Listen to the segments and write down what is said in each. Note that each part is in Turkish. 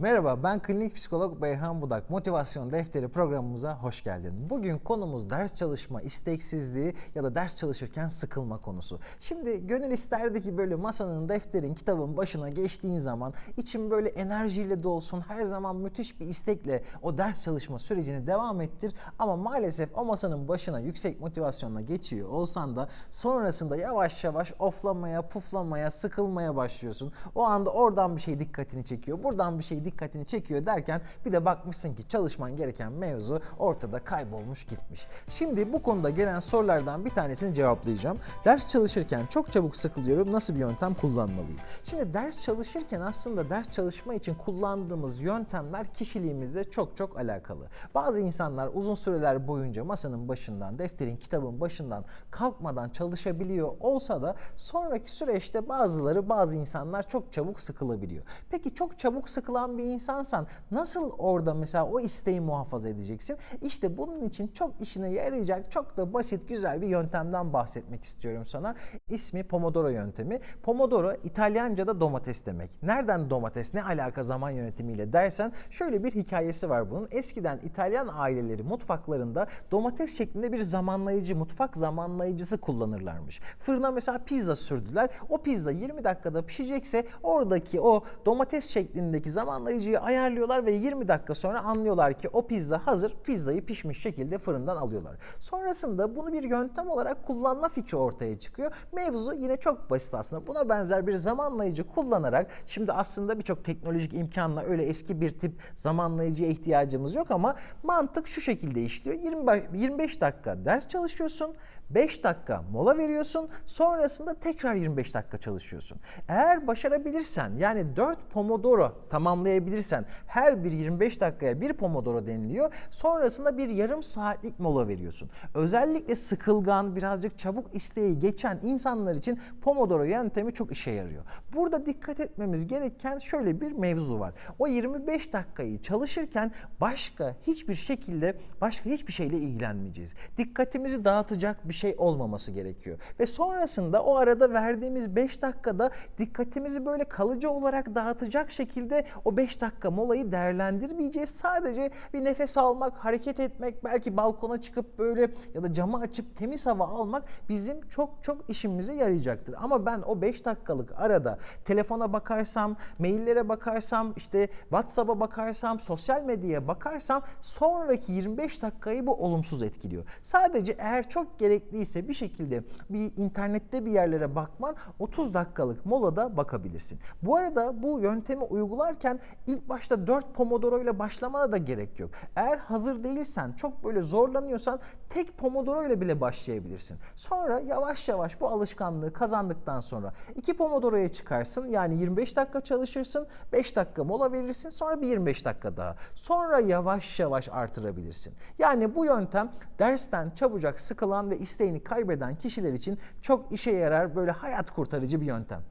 Merhaba ben klinik psikolog Beyhan Budak. Motivasyon Defteri programımıza hoş geldin. Bugün konumuz ders çalışma isteksizliği ya da ders çalışırken sıkılma konusu. Şimdi gönül isterdi ki böyle masanın, defterin, kitabın başına geçtiğin zaman için böyle enerjiyle dolsun, her zaman müthiş bir istekle o ders çalışma sürecini devam ettir. Ama maalesef o masanın başına yüksek motivasyonla geçiyor olsan da sonrasında yavaş yavaş oflamaya, puflamaya, sıkılmaya başlıyorsun. O anda oradan bir şey dikkatini çekiyor, buradan bir şey dikkatini çekiyor derken bir de bakmışsın ki çalışman gereken mevzu ortada kaybolmuş gitmiş. Şimdi bu konuda gelen sorulardan bir tanesini cevaplayacağım. Ders çalışırken çok çabuk sıkılıyorum. Nasıl bir yöntem kullanmalıyım? Şimdi ders çalışırken aslında ders çalışma için kullandığımız yöntemler kişiliğimizle çok çok alakalı. Bazı insanlar uzun süreler boyunca masanın başından, defterin, kitabın başından kalkmadan çalışabiliyor olsa da sonraki süreçte bazıları, bazı insanlar çok çabuk sıkılabiliyor. Peki çok çabuk sıkılan bir insansan nasıl orada mesela o isteği muhafaza edeceksin? İşte bunun için çok işine yarayacak çok da basit güzel bir yöntemden bahsetmek istiyorum sana. İsmi Pomodoro yöntemi. Pomodoro İtalyanca'da domates demek. Nereden domates? Ne alaka zaman yönetimiyle dersen şöyle bir hikayesi var bunun. Eskiden İtalyan aileleri mutfaklarında domates şeklinde bir zamanlayıcı, mutfak zamanlayıcısı kullanırlarmış. Fırına mesela pizza sürdüler. O pizza 20 dakikada pişecekse oradaki o domates şeklindeki zamanlayıcıyı ayarlıyorlar ve 20 dakika sonra anlıyorlar ki o pizza hazır. Pizzayı pişmiş şekilde fırından alıyorlar. Sonrasında bunu bir yöntem olarak kullanma fikri ortaya çıkıyor. Mevzu yine çok basit aslında. Buna benzer bir zamanlayıcı kullanarak şimdi aslında birçok teknolojik imkanla öyle eski bir tip zamanlayıcıya ihtiyacımız yok ama mantık şu şekilde işliyor. 20, 25 dakika ders çalışıyorsun. 5 dakika mola veriyorsun. Sonrasında tekrar 25 dakika çalışıyorsun. Eğer başarabilirsen yani 4 pomodoro tamamlayabilirsen her bir 25 dakikaya bir pomodoro deniliyor. Sonrasında bir yarım saatlik mola veriyorsun. Özellikle sıkılgan, birazcık çabuk isteği geçen insanlar için pomodoro yöntemi çok işe yarıyor. Burada dikkat etmemiz gereken şöyle bir mevzu var. O 25 dakikayı çalışırken başka hiçbir şekilde başka hiçbir şeyle ilgilenmeyeceğiz. Dikkatimizi dağıtacak bir şey olmaması gerekiyor. Ve sonrasında o arada verdiğimiz 5 dakikada dikkatimizi böyle kalıcı olarak dağıtacak şekilde o 5 dakika molayı değerlendirmeyeceğiz. Sadece bir nefes almak, hareket etmek, belki balkona çıkıp böyle ya da camı açıp temiz hava almak bizim çok çok işimize yarayacaktır. Ama ben o 5 dakikalık arada telefona bakarsam, maillere bakarsam, işte WhatsApp'a bakarsam, sosyal medyaya bakarsam sonraki 25 dakikayı bu olumsuz etkiliyor. Sadece eğer çok gerekliyse bir şekilde bir internette bir yerlere bakman 30 dakikalık molada bakabilirsin. Bu arada bu yöntemi uygularken ilk başta 4 pomodoro ile başlamana da gerek yok. Eğer hazır değilsen, çok böyle zorlanıyorsan tek pomodoro ile bile başlayabilirsin. Sonra yavaş yavaş bu alışkanlığı kazandıktan sonra 2 pomodoroya çıkarsın. Yani 25 dakika çalışırsın, 5 dakika mola verirsin, sonra bir 25 dakika daha. Sonra yavaş yavaş artırabilirsin. Yani bu yöntem dersten çabucak sıkılan ve isteğini kaybeden kişiler için çok işe yarar böyle hayat kurtarıcı bir yöntem.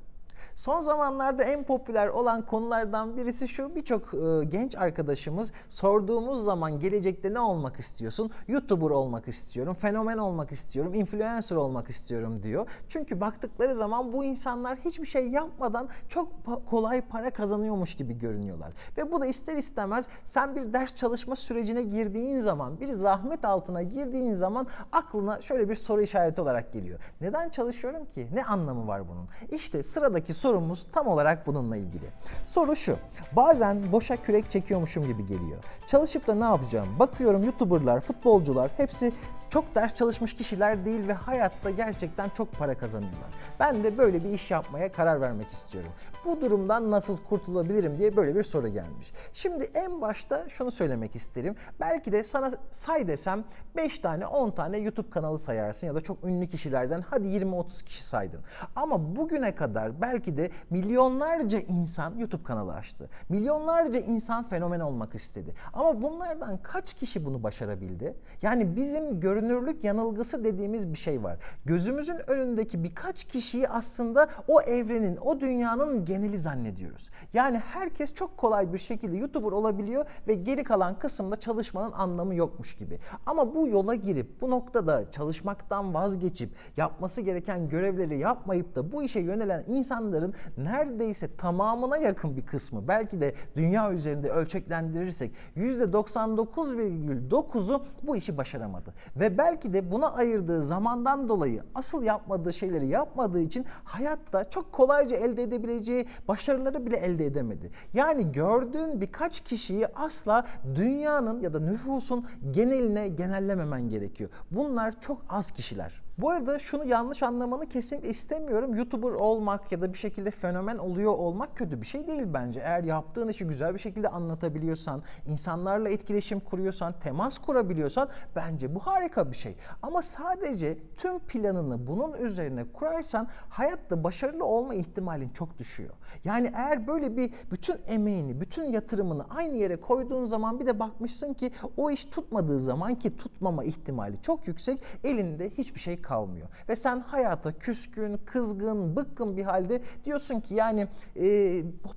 Son zamanlarda en popüler olan konulardan birisi şu. Birçok e, genç arkadaşımız sorduğumuz zaman gelecekte ne olmak istiyorsun? YouTuber olmak istiyorum, fenomen olmak istiyorum, influencer olmak istiyorum diyor. Çünkü baktıkları zaman bu insanlar hiçbir şey yapmadan çok pa- kolay para kazanıyormuş gibi görünüyorlar. Ve bu da ister istemez sen bir ders çalışma sürecine girdiğin zaman, bir zahmet altına girdiğin zaman aklına şöyle bir soru işareti olarak geliyor. Neden çalışıyorum ki? Ne anlamı var bunun? İşte sıradaki sorumuz tam olarak bununla ilgili. Soru şu. Bazen boşa kürek çekiyormuşum gibi geliyor. Çalışıp da ne yapacağım? Bakıyorum YouTuber'lar, futbolcular hepsi çok ders çalışmış kişiler değil ve hayatta gerçekten çok para kazanıyorlar. Ben de böyle bir iş yapmaya karar vermek istiyorum. Bu durumdan nasıl kurtulabilirim diye böyle bir soru gelmiş. Şimdi en başta şunu söylemek isterim. Belki de sana say desem 5 tane 10 tane YouTube kanalı sayarsın ya da çok ünlü kişilerden hadi 20-30 kişi saydın. Ama bugüne kadar belki de milyonlarca insan YouTube kanalı açtı. Milyonlarca insan fenomen olmak istedi. Ama bunlardan kaç kişi bunu başarabildi? Yani bizim görünürlük yanılgısı dediğimiz bir şey var. Gözümüzün önündeki birkaç kişiyi aslında o evrenin, o dünyanın geneli zannediyoruz. Yani herkes çok kolay bir şekilde YouTuber olabiliyor ve geri kalan kısımda çalışmanın anlamı yokmuş gibi. Ama bu yola girip bu noktada çalışmaktan vazgeçip yapması gereken görevleri yapmayıp da bu işe yönelen insanların neredeyse tamamına yakın bir kısmı belki de dünya üzerinde ölçeklendirirsek %99,9'u bu işi başaramadı. Ve belki de buna ayırdığı zamandan dolayı asıl yapmadığı şeyleri yapmadığı için hayatta çok kolayca elde edebileceği başarıları bile elde edemedi. Yani gördüğün birkaç kişiyi asla dünyanın ya da nüfusun geneline genellememen gerekiyor. Bunlar çok az kişiler. Bu arada şunu yanlış anlamanı kesinlikle istemiyorum. YouTuber olmak ya da bir şekilde fenomen oluyor olmak kötü bir şey değil bence. Eğer yaptığın işi güzel bir şekilde anlatabiliyorsan, insanlarla etkileşim kuruyorsan, temas kurabiliyorsan bence bu harika bir şey. Ama sadece tüm planını bunun üzerine kurarsan hayatta başarılı olma ihtimalin çok düşüyor. Yani eğer böyle bir bütün emeğini, bütün yatırımını aynı yere koyduğun zaman bir de bakmışsın ki o iş tutmadığı zaman ki tutmama ihtimali çok yüksek elinde hiçbir şey kalmıyor. Ve sen hayata küskün, kızgın, bıkkın bir halde diyorsun ki yani e,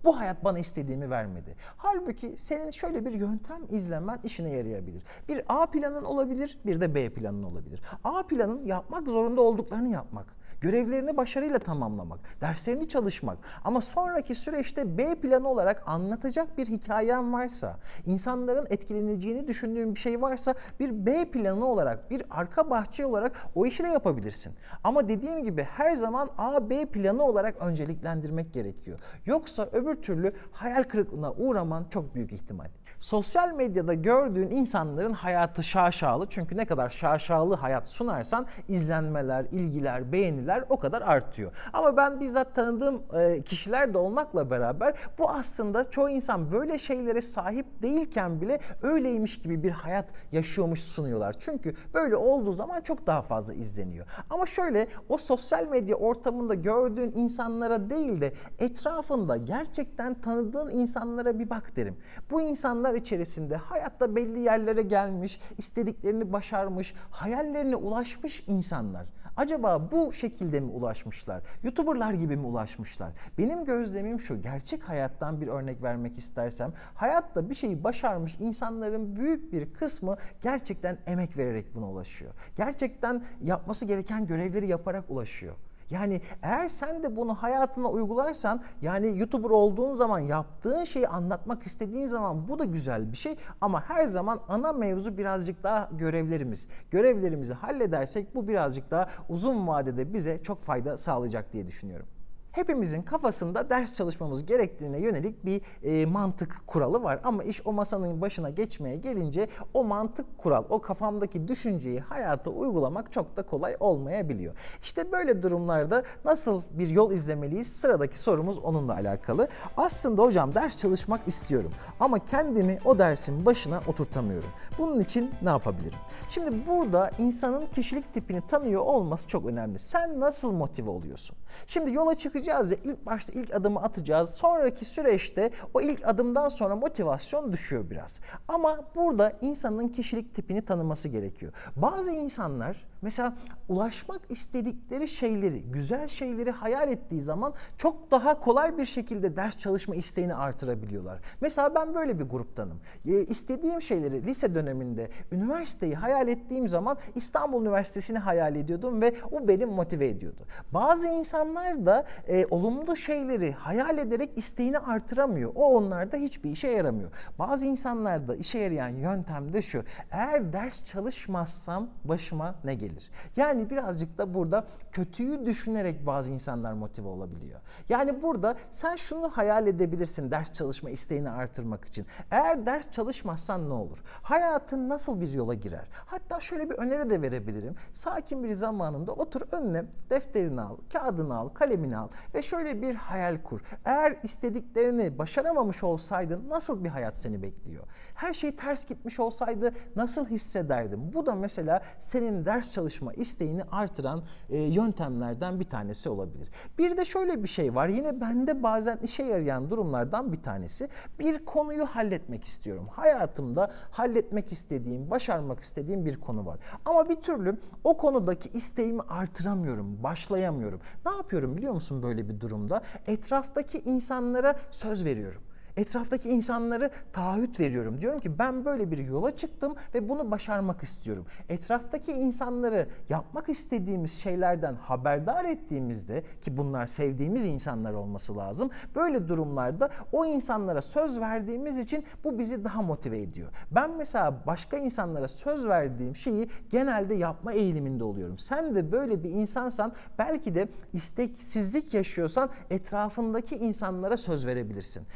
bu hayat bana istediğimi vermedi. Halbuki senin şöyle bir yöntem izlemen işine yarayabilir. Bir A planın olabilir, bir de B planın olabilir. A planın yapmak zorunda olduklarını yapmak. Görevlerini başarıyla tamamlamak, derslerini çalışmak ama sonraki süreçte B planı olarak anlatacak bir hikayen varsa, insanların etkileneceğini düşündüğün bir şey varsa bir B planı olarak, bir arka bahçe olarak o işi de yapabilirsin. Ama dediğim gibi her zaman A, B planı olarak önceliklendirmek gerekiyor. Yoksa öbür türlü hayal kırıklığına uğraman çok büyük ihtimal. Sosyal medyada gördüğün insanların hayatı şaşalı çünkü ne kadar şaşalı hayat sunarsan izlenmeler, ilgiler, beğeniler o kadar artıyor. Ama ben bizzat tanıdığım e, kişiler de olmakla beraber bu aslında çoğu insan böyle şeylere sahip değilken bile öyleymiş gibi bir hayat yaşıyormuş sunuyorlar. Çünkü böyle olduğu zaman çok daha fazla izleniyor. Ama şöyle o sosyal medya ortamında gördüğün insanlara değil de etrafında gerçekten tanıdığın insanlara bir bak derim. Bu insanlar içerisinde hayatta belli yerlere gelmiş, istediklerini başarmış, hayallerine ulaşmış insanlar. Acaba bu şekilde mi ulaşmışlar? YouTuberlar gibi mi ulaşmışlar? Benim gözlemim şu, gerçek hayattan bir örnek vermek istersem, hayatta bir şeyi başarmış insanların büyük bir kısmı gerçekten emek vererek buna ulaşıyor. Gerçekten yapması gereken görevleri yaparak ulaşıyor. Yani eğer sen de bunu hayatına uygularsan yani YouTuber olduğun zaman yaptığın şeyi anlatmak istediğin zaman bu da güzel bir şey ama her zaman ana mevzu birazcık daha görevlerimiz. Görevlerimizi halledersek bu birazcık daha uzun vadede bize çok fayda sağlayacak diye düşünüyorum. Hepimizin kafasında ders çalışmamız gerektiğine yönelik bir e, mantık kuralı var. Ama iş o masanın başına geçmeye gelince o mantık kural, o kafamdaki düşünceyi hayata uygulamak çok da kolay olmayabiliyor. İşte böyle durumlarda nasıl bir yol izlemeliyiz? Sıradaki sorumuz onunla alakalı. Aslında hocam ders çalışmak istiyorum ama kendimi o dersin başına oturtamıyorum. Bunun için ne yapabilirim? Şimdi burada insanın kişilik tipini tanıyor olması çok önemli. Sen nasıl motive oluyorsun? Şimdi yola çıkacağız ya ilk başta ilk adımı atacağız. Sonraki süreçte o ilk adımdan sonra motivasyon düşüyor biraz. Ama burada insanın kişilik tipini tanıması gerekiyor. Bazı insanlar mesela ulaşmak istedikleri şeyleri, güzel şeyleri hayal ettiği zaman çok daha kolay bir şekilde ders çalışma isteğini artırabiliyorlar. Mesela ben böyle bir gruptanım. E, istediğim şeyleri lise döneminde, üniversiteyi hayal ettiğim zaman İstanbul Üniversitesi'ni hayal ediyordum ve o beni motive ediyordu. Bazı insanlar da e, olumlu şeyleri hayal ederek isteğini artıramıyor. O onlarda hiçbir işe yaramıyor. Bazı insanlarda işe yarayan yöntem de şu. Eğer ders çalışmazsam başıma ne gelir? Yani birazcık da burada kötüyü düşünerek bazı insanlar motive olabiliyor. Yani burada sen şunu hayal edebilirsin ders çalışma isteğini artırmak için. Eğer ders çalışmazsan ne olur? Hayatın nasıl bir yola girer? Hatta şöyle bir öneri de verebilirim. Sakin bir zamanında otur önüne defterini al, kağıdını al, kalemini al ve şöyle bir hayal kur. Eğer istediklerini başaramamış olsaydın nasıl bir hayat seni bekliyor? Her şey ters gitmiş olsaydı nasıl hissederdin? Bu da mesela senin ders çalışma isteğini artıran e, yöntemlerden bir tanesi olabilir. Bir de şöyle bir şey var. Yine bende bazen işe yarayan durumlardan bir tanesi. Bir konuyu halletmek istiyorum. Hayatımda halletmek istediğim, başarmak istediğim bir konu var. Ama bir türlü o konudaki isteğimi artıramıyorum, başlayamıyorum. Ne yapıyorum biliyor musun böyle bir durumda? Etraftaki insanlara söz veriyorum. Etraftaki insanları taahhüt veriyorum. Diyorum ki ben böyle bir yola çıktım ve bunu başarmak istiyorum. Etraftaki insanları yapmak istediğimiz şeylerden haberdar ettiğimizde ki bunlar sevdiğimiz insanlar olması lazım. Böyle durumlarda o insanlara söz verdiğimiz için bu bizi daha motive ediyor. Ben mesela başka insanlara söz verdiğim şeyi genelde yapma eğiliminde oluyorum. Sen de böyle bir insansan belki de isteksizlik yaşıyorsan etrafındaki insanlara söz verebilirsin.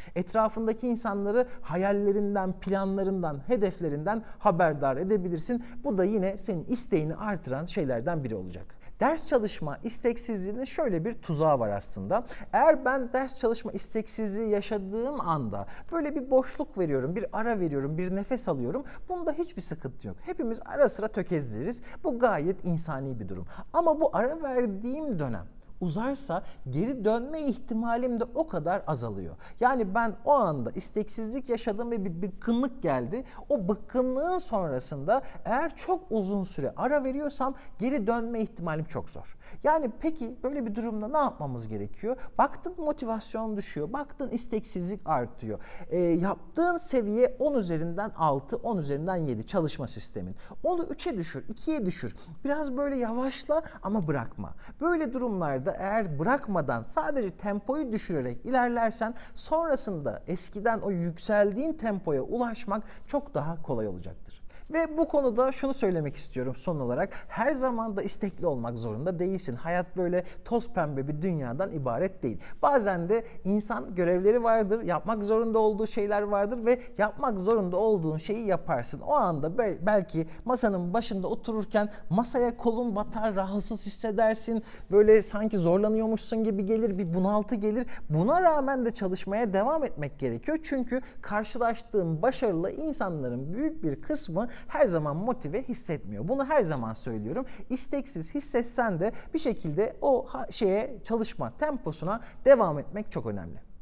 Etrafındaki insanları hayallerinden, planlarından, hedeflerinden haberdar edebilirsin. Bu da yine senin isteğini artıran şeylerden biri olacak. Ders çalışma isteksizliğinin şöyle bir tuzağı var aslında. Eğer ben ders çalışma isteksizliği yaşadığım anda böyle bir boşluk veriyorum, bir ara veriyorum, bir nefes alıyorum. Bunda hiçbir sıkıntı yok. Hepimiz ara sıra tökezleriz. Bu gayet insani bir durum. Ama bu ara verdiğim dönem uzarsa geri dönme ihtimalim de o kadar azalıyor. Yani ben o anda isteksizlik yaşadım ve bir bıkkınlık geldi. O bıkkınlığın sonrasında eğer çok uzun süre ara veriyorsam geri dönme ihtimalim çok zor. Yani peki böyle bir durumda ne yapmamız gerekiyor? Baktın motivasyon düşüyor, baktın isteksizlik artıyor. E, yaptığın seviye 10 üzerinden 6, 10 üzerinden 7 çalışma sistemin. Onu 3'e düşür, 2'ye düşür. Biraz böyle yavaşla ama bırakma. Böyle durumlarda eğer bırakmadan sadece tempoyu düşürerek ilerlersen sonrasında eskiden o yükseldiğin tempoya ulaşmak çok daha kolay olacaktır. Ve bu konuda şunu söylemek istiyorum son olarak. Her zaman da istekli olmak zorunda değilsin. Hayat böyle toz pembe bir dünyadan ibaret değil. Bazen de insan görevleri vardır, yapmak zorunda olduğu şeyler vardır ve yapmak zorunda olduğun şeyi yaparsın. O anda belki masanın başında otururken masaya kolun batar, rahatsız hissedersin. Böyle sanki zorlanıyormuşsun gibi gelir, bir bunaltı gelir. Buna rağmen de çalışmaya devam etmek gerekiyor. Çünkü karşılaştığın başarılı insanların büyük bir kısmı her zaman motive hissetmiyor. Bunu her zaman söylüyorum. İsteksiz hissetsen de bir şekilde o şeye çalışma temposuna devam etmek çok önemli.